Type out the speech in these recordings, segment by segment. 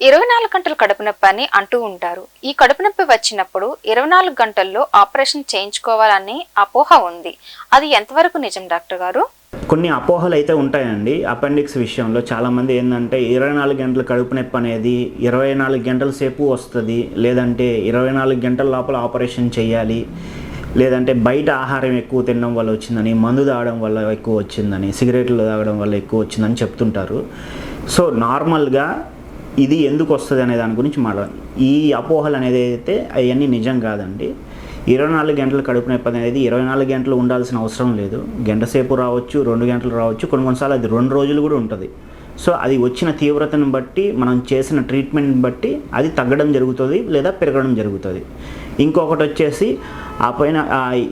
ఇరవై నాలుగు గంటలు కడుపు నొప్పి అని అంటూ ఉంటారు. ఈ కడుపు నొప్పి వచ్చినప్పుడు ఇరవై నాలుగు గంటల్లో ఆపరేషన్ చేయించుకోవాలని అపోహ ఉంది. అది ఎంతవరకు నిజం డాక్టర్ గారు? కొన్ని అపోహలు అయితే ఉంటాయండి. అపెండిక్స్ విషయంలో చాలామంది ఏంటంటే ఇరవై నాలుగు గంటల కడుపు నొప్పి అనేది ఇరవై నాలుగు గంటల సేపు వస్తుంది. లేదంటే ఇరవై నాలుగు గంటల లోపల ఆపరేషన్ చేయాలి. లేదంటే బయట ఆహారం ఎక్కువ తినడం వల్ల వచ్చిందని మందు తాగడం వల్ల ఎక్కువ వచ్చిందని సిగరెట్లు తాగడం వల్ల ఎక్కువ వచ్చిందని చెప్తుంటారు. సో నార్మల్గా ఇది ఎందుకు వస్తుంది అనే దాని గురించి మాట్లాడాలి ఈ అపోహలు అనేది అయితే అవన్నీ నిజం కాదండి. ఇరవై నాలుగు గంటల కడుపు నొప్పి అనేది ఇరవై నాలుగు గంటలు ఉండాల్సిన అవసరం లేదు. గంట సేపు రావచ్చు రెండు గంటలు రావచ్చు కొన్ని కొన్నిసార్లు అది రెండు రోజులు కూడా ఉంటుంది. సో అది వచ్చిన తీవ్రతను బట్టి మనం చేసిన ట్రీట్మెంట్ని బట్టి అది తగ్గడం జరుగుతుంది లేదా పెరగడం జరుగుతుంది. ఇంకొకటి వచ్చేసి ఆ పైన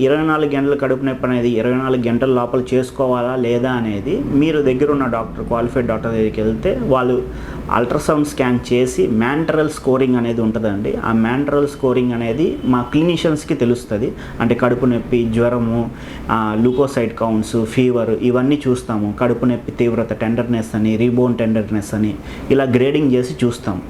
ఇరవై నాలుగు గంటల కడుపు నొప్పి అనేది ఇరవై నాలుగు గంటల లోపల చేసుకోవాలా లేదా అనేది మీరు దగ్గర ఉన్న డాక్టర్ క్వాలిఫైడ్ డాక్టర్ దగ్గరికి వెళ్తే వాళ్ళు అల్ట్రాసౌండ్ స్కాన్ చేసి మ్యాంటరల్ స్కోరింగ్ అనేది ఉంటుందండి. ఆ మ్యాంటరల్ స్కోరింగ్ అనేది మా క్లినిషియన్స్కి తెలుస్తుంది. అంటే కడుపు నొప్పి జ్వరము లూకోసైడ్ కౌంట్స్ ఫీవర్ ఇవన్నీ చూస్తాము. కడుపు నొప్పి తీవ్రత టెండర్నెస్ అని రీబోన్ టెండర్నెస్ అని ఇలా గ్రేడింగ్ చేసి చూస్తాము.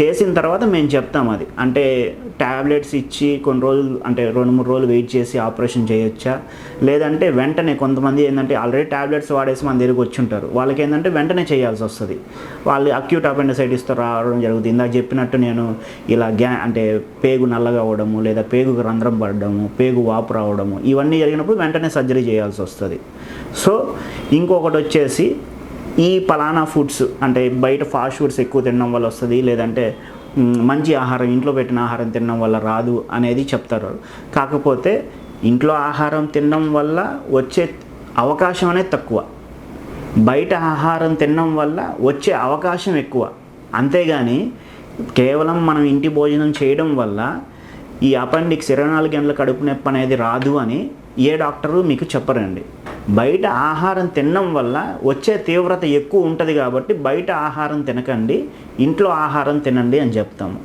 చేసిన తర్వాత మేము చెప్తాం అది. అంటే ట్యాబ్లెట్స్ ఇచ్చి కొన్ని రోజులు అంటే రెండు మూడు రోజులు వెయిట్ చేసి ఆపరేషన్ చేయొచ్చా? లేదంటే వెంటనే కొంతమంది ఏంటంటే ఆల్రెడీ ట్యాబ్లెట్స్ వాడేసి మన దగ్గరికి వచ్చి ఉంటారు. వాళ్ళకి ఏంటంటే వెంటనే చేయాల్సి వస్తుంది. వాళ్ళు అక్యూట్ అపెండిసైటిస్తో రావడం జరుగుతుంది. ఇందాక చెప్పినట్టు నేను ఇలా గ్యా అంటే పేగు నల్లగా అవ్వడము లేదా పేగు రంధ్రం పడడము పేగు వాపు రావడము ఇవన్నీ జరిగినప్పుడు వెంటనే సర్జరీ చేయాల్సి వస్తుంది. సో ఇంకొకటి వచ్చేసి ఈ పలానా ఫుడ్స్ అంటే బయట ఫాస్ట్ ఫుడ్స్ ఎక్కువ తినడం వల్ల వస్తుంది లేదంటే మంచి ఆహారం ఇంట్లో పెట్టిన ఆహారం తినడం వల్ల రాదు అనేది చెప్తారు. కాకపోతే ఇంట్లో ఆహారం తినడం వల్ల వచ్చే అవకాశం అనేది తక్కువ. బయట ఆహారం తినడం వల్ల వచ్చే అవకాశం ఎక్కువ. అంతేగాని కేవలం మనం ఇంటి భోజనం చేయడం వల్ల ఈ అపెండిక్స్ ఇరవై నాలుగు గంటల కడుపు నొప్పి అనేది రాదు అని ఏ డాక్టరు మీకు చెప్పరండి. బయట ఆహారం తినడం వల్ల వచ్చే తీవ్రత ఎక్కువ ఉంటుంది కాబట్టి బయట ఆహారం తినకండి ఇంట్లో ఆహారం తినండి అని చెప్తాము.